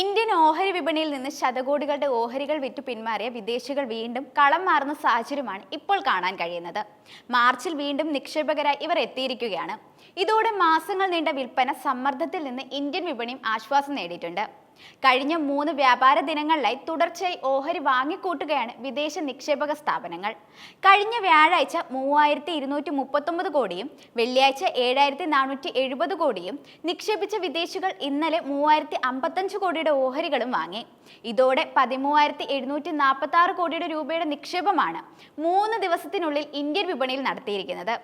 Indian ഓഹരി വിപണിയിൽ നിന്ന് ശതകോടികളുടെ ഓഹരികൾ വിറ്റു പിന്മാറിയ വിദേശികൾ വീണ്ടും കളം മാറുന്ന സാഹചര്യമാണ് ഇപ്പോൾ കാണാൻ കഴിയുന്നത്. മാർച്ചിൽ വീണ്ടും നിക്ഷേപകരായി ഇവർ എത്തിയിരിക്കുകയാണ്. ഇതോടെ മാസങ്ങൾ നീണ്ട വിൽപ്പന സമ്മർദ്ദത്തിൽ നിന്ന് ഇന്ത്യൻ വിപണിയും ആശ്വാസം നേടിയിട്ടുണ്ട്. കഴിഞ്ഞ മൂന്ന് വ്യാപാര ദിനങ്ങളിലായി തുടർച്ചയായി ഓഹരി വാങ്ങിക്കൂട്ടുകയാണ് വിദേശ നിക്ഷേപക സ്ഥാപനങ്ങൾ. കഴിഞ്ഞ വ്യാഴാഴ്ച മൂവായിരത്തി ഇരുന്നൂറ്റി മുപ്പത്തൊമ്പത് കോടിയും വെള്ളിയാഴ്ച ഏഴായിരത്തി നാനൂറ്റി എഴുപത് കോടിയും നിക്ഷേപിച്ച വിദേശികൾ ഇന്നലെ മൂവായിരത്തി അമ്പത്തഞ്ച് കോടിയുടെ ഓഹരികളും വാങ്ങി. ഇതോടെ പതിമൂവായിരത്തി എഴുന്നൂറ്റി നാൽപ്പത്തി ആറ് കോടിയുടെ രൂപയുടെ നിക്ഷേപമാണ് മൂന്ന് ദിവസത്തിനുള്ളിൽ ഇന്ത്യൻ വിപണിയിൽ നടത്തിയിരിക്കുന്നത്.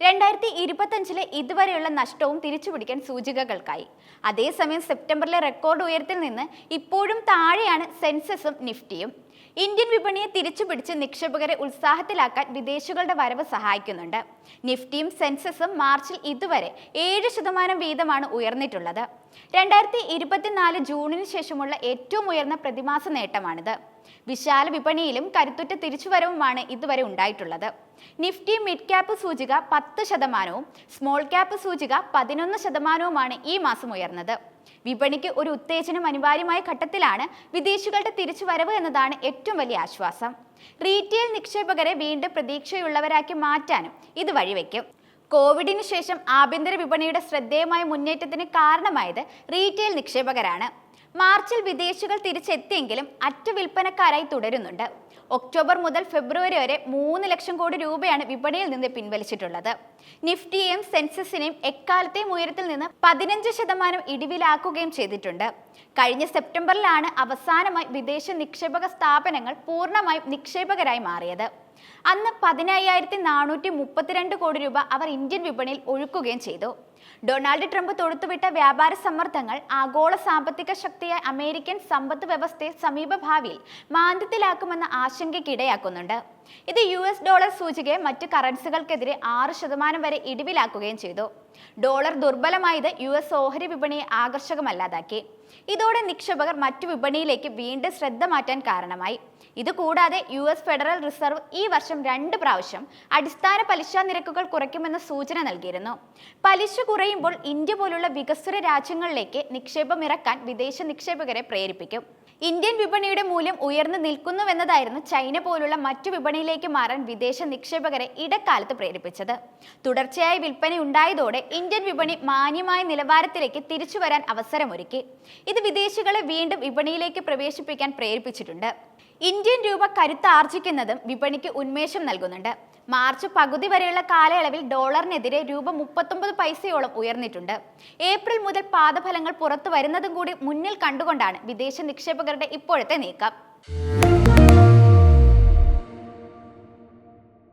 രണ്ടായിരത്തി ഇരുപത്തഞ്ചിലെ ഇതുവരെയുള്ള നഷ്ടവും തിരിച്ചുപിടിക്കാൻ സൂചികകൾക്കായി. അതേസമയം സെപ്റ്റംബറിലെ റെക്കോർഡ് ഉയരത്തിൽ നിന്ന് ഇപ്പോഴും താഴെയാണ് സെൻസസും നിഫ്റ്റിയും. ഇന്ത്യൻ വിപണിയെ തിരിച്ചു തിരിച്ചുപിടിച്ച് നിക്ഷേപകരെ ഉത്സാഹത്തിലാക്കാൻ വിദേശികളുടെ വരവ് സഹായിക്കുന്നുണ്ട്. നിഫ്റ്റിയും സെൻസസും മാർച്ചിൽ ഇതുവരെ ഏഴ് ശതമാനം വീതമാണ് ഉയർന്നിട്ടുള്ളത്. രണ്ടായിരത്തി ഇരുപത്തിനാല് ജൂണിന് ശേഷമുള്ള ഏറ്റവും ഉയർന്ന പ്രതിമാസ നേട്ടമാണിത്. വിശാല വിപണിയിലും കരുത്തുറ്റ തിരിച്ചുവരവുമാണ് ഇതുവരെ ഉണ്ടായിട്ടുള്ളത്. നിഫ്റ്റി മിഡ് ക്യാപ്പ് സൂചിക പത്ത് ശതമാനവും സ്മോൾ ക്യാപ്പ് സൂചിക പതിനൊന്ന് ശതമാനവുമാണ് ഈ മാസം ഉയർന്നത്. വിപണിക്ക് ഒരു ഉത്തേജനം അനിവാര്യമായ ഘട്ടത്തിലാണ് വിദേശികളുടെ തിരിച്ചുവരവ് എന്നതാണ് ഏറ്റവും വലിയ ആശ്വാസം. റീറ്റെയിൽ നിക്ഷേപകരെ വീണ്ടും പ്രതീക്ഷയുള്ളവരാക്കി മാറ്റാനും ഇത് വഴിവെക്കും. കോവിഡിന് ശേഷം ആഭ്യന്തര വിപണിയുടെ ശ്രദ്ധേയമായ മുന്നേറ്റത്തിന് കാരണമായത് റീറ്റെയിൽ നിക്ഷേപകരാണ്. മാർച്ചിൽ വിദേശികൾ തിരിച്ചെത്തിയെങ്കിലും അറ്റ വിൽപ്പനക്കാരായി തുടരുന്നുണ്ട്. ഒക്ടോബർ മുതൽ ഫെബ്രുവരി വരെ മൂന്ന് ലക്ഷം കോടി രൂപയാണ് വിപണിയിൽ നിന്ന് പിൻവലിച്ചിട്ടുള്ളത്. നിഫ്റ്റിയെയും സെൻസസിനെയും എക്കാലത്തെയും ഉയരത്തിൽ നിന്ന് പതിനഞ്ച് ശതമാനം ഇടിവിലാക്കുകയും ചെയ്തിട്ടുണ്ട്. കഴിഞ്ഞ സെപ്റ്റംബറിലാണ് അവസാനമായി വിദേശ നിക്ഷേപക സ്ഥാപനങ്ങൾ പൂർണമായും നിക്ഷേപകരായി മാറിയത്. അന്ന് പതിനയ്യായിരത്തി നാനൂറ്റി മുപ്പത്തിരണ്ട് കോടി രൂപ അവർ ഇന്ത്യൻ വിപണിയിൽ ഒഴുക്കുകയും ചെയ്തു. ഡൊണാൾഡ് ട്രംപ് തൊടുത്തുവിട്ട വ്യാപാര സമ്മർദ്ദങ്ങൾ ആഗോള സാമ്പത്തിക ശക്തിയായ അമേരിക്കൻ സമ്പദ് വ്യവസ്ഥയെ സമീപഭാവിയിൽ മാന്ദ്യത്തിലാക്കുമെന്ന ആശങ്കയ്ക്കിടയാക്കുന്നുണ്ട് ഇത് യു എസ് ഡോളർ സൂചികയെ മറ്റ് കറൻസികൾക്കെതിരെ ആറ് ശതമാനം വരെ ഇടിവിലാക്കുകയും ചെയ്തു. ഡോളർ ദുർബലമായത് യു എസ് ഓഹരി വിപണിയെ ആകർഷകമല്ലാതാക്കി. ഇതോടെ നിക്ഷേപകർ മറ്റു വിപണിയിലേക്ക് വീണ്ടും ശ്രദ്ധ മാറ്റാൻ കാരണമായി. ഇതുകൂടാതെ യു എസ് ഫെഡറൽ റിസർവ് ഈ വർഷം രണ്ട് പ്രാവശ്യം അടിസ്ഥാന പലിശ നിരക്കുകൾ കുറയ്ക്കുമെന്ന സൂചന നൽകിയിരുന്നു. പലിശ കുറയുമ്പോൾ ഇന്ത്യ പോലുള്ള വികസ്വര രാജ്യങ്ങളിലേക്ക് നിക്ഷേപം ഇറക്കാൻ വിദേശ നിക്ഷേപകരെ പ്രേരിപ്പിക്കും. ഇന്ത്യൻ വിപണിയുടെ മൂല്യം ഉയർന്നു നിൽക്കുന്നുവെന്നതായിരുന്നു ചൈന പോലുള്ള മറ്റു വിപണിയിലേക്ക് മാറാൻ വിദേശ നിക്ഷേപകരെ ഇടക്കാലത്ത് പ്രേരിപ്പിച്ചത്. തുടർച്ചയായി വിൽപ്പന ഉണ്ടായതോടെ ഇന്ത്യൻ വിപണി മാന്യമായ നിലവാരത്തിലേക്ക് തിരിച്ചു വരാൻ അവസരമൊരുക്കി. ഇത് വിദേശികളെ വീണ്ടും വിപണിയിലേക്ക് പ്രവേശിപ്പിക്കാൻ പ്രേരിപ്പിച്ചിട്ടുണ്ട്. ഇന്ത്യൻ രൂപ കരുത്താർജിക്കുന്നതും വിപണിക്ക് ഉന്മേഷം നൽകുന്നുണ്ട്. മാർച്ച് പകുതി വരെയുള്ള കാലയളവിൽ ഡോളറിനെതിരെ രൂപ മുപ്പത്തൊമ്പത് പൈസയോളം ഉയർന്നിട്ടുണ്ട്. ഏപ്രിൽ മുതൽ പാദഫലങ്ങൾ പുറത്തു വരുന്നതും കൂടി മുന്നിൽ കണ്ടുകൊണ്ടാണ് വിദേശ നിക്ഷേപകരുടെ ഇപ്പോഴത്തെ നീക്കം.